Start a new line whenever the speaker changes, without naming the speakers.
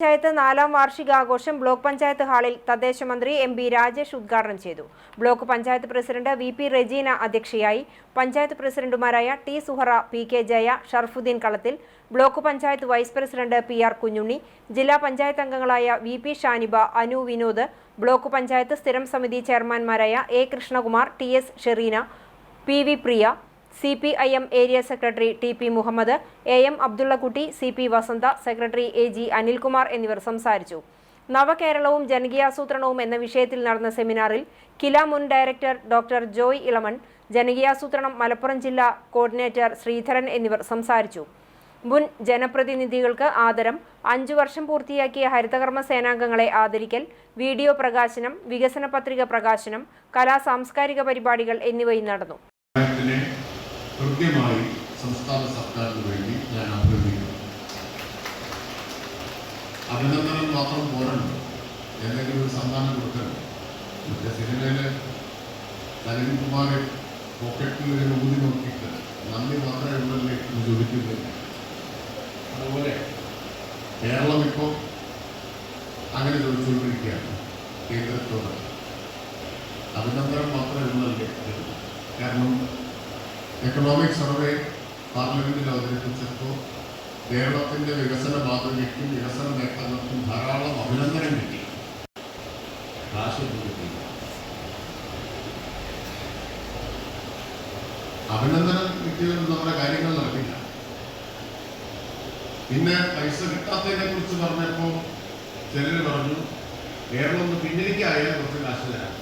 പഞ്ചായത്ത് നാലാം വാർഷികാഘോഷം ബ്ലോക്ക് പഞ്ചായത്ത് ഹാളിൽ തദ്ദേശ മന്ത്രി എം ബി രാജേഷ് ഉദ്ഘാടനം ചെയ്തു. Block panchayat president V P Rejeena അധ്യക്ഷയായി. പഞ്ചായത്ത് പ്രസിഡന്റുമാരായ T Suhara P K Jaya Sharafudheen Kalathil block panchayat vice president P R Kunhunni ജില്ലാ പഞ്ചായത്ത് അംഗങ്ങളായ V P Shaniba Anu Vinod block panchayat സ്ഥിരം സമിതി ചെയർമാൻമാരായ A Krishnakumar T S Sherina P V Priya C P I M area secretary T P Muhammad A M Abdullakutty C P Vasantha secretary A G Anilkumar എന്നിവർ സംസാരിച്ചു. നവകേരളവും ജനകീയാസൂത്രണവും എന്ന വിഷയത്തിൽ നടന്ന സെമിനാറിൽ കില മുൻ director doctor Joy Elamon ജനകീയാസൂത്രണം മലപ്പുറം ജില്ലാ കോർഡിനേറ്റർ ശ്രീധരൻ എന്നിവർ സംസാരിച്ചു. മുൻ ജനപ്രതിനിധികൾക്ക് ആദരം അഞ്ചു വർഷം പൂർത്തിയാക്കിയ ഹരിതകർമ്മ സേനാംഗങ്ങളെ ആദരിക്കൽ വീഡിയോ പ്രകാശനം വികസന പത്രിക പ്രകാശനം കലാ സാംസ്കാരിക പരിപാടികൾ എന്നിവയും നടന്നു.
കൃത്യമായി സംസ്ഥാന സർക്കാരിന് വേണ്ടി ഞാൻ അഭ്യർത്ഥിക്കുന്നു. അഭിനന്ദനം മാത്രം പോരണം എന്തെങ്കിലും ഒരു സമ്മാനം കൊടുക്കണം മറ്റേ സിനിമയിലെ നരവിൻകുമാറെ പോക്കറ്റിൽ ഒരു ഊതി നോക്കിയിട്ട് നന്ദി മാത്രമേ ഉള്ളല്ലേ എന്ന് ചോദിക്കുന്നത് അതുപോലെ കേരളം ഇപ്പോൾ അങ്ങനെ ചോദിച്ചുകൊണ്ടിരിക്കുകയാണ് കേന്ദ്രത്തോട്. അഭിനന്ദനം മാത്രമേ ഉള്ളല്ലേ എന്ന്. കാരണം എക്കണോമിക് സർവേ പാർലമെന്റിൽ അവതരിപ്പിച്ചപ്പോൾ കേരളത്തിന്റെ വികസന മാതൃകയ്ക്കും വികസന നേട്ടങ്ങൾക്കും ധാരാളം അഭിനന്ദനം കിട്ടി. കാശൊന്നും കിട്ടിയില്ല. അഭിനന്ദനം കിട്ടിയത് നമ്മുടെ കാര്യങ്ങൾ നടക്കില്ല. പിന്നെ പൈസ കിട്ടാത്തതിനെ കുറിച്ച് പറഞ്ഞപ്പോൾ ചിലർ പറഞ്ഞു കേരളം ഒന്ന് പിന്നിലേക്കായ കുറച്ച് കാശ് തരാം.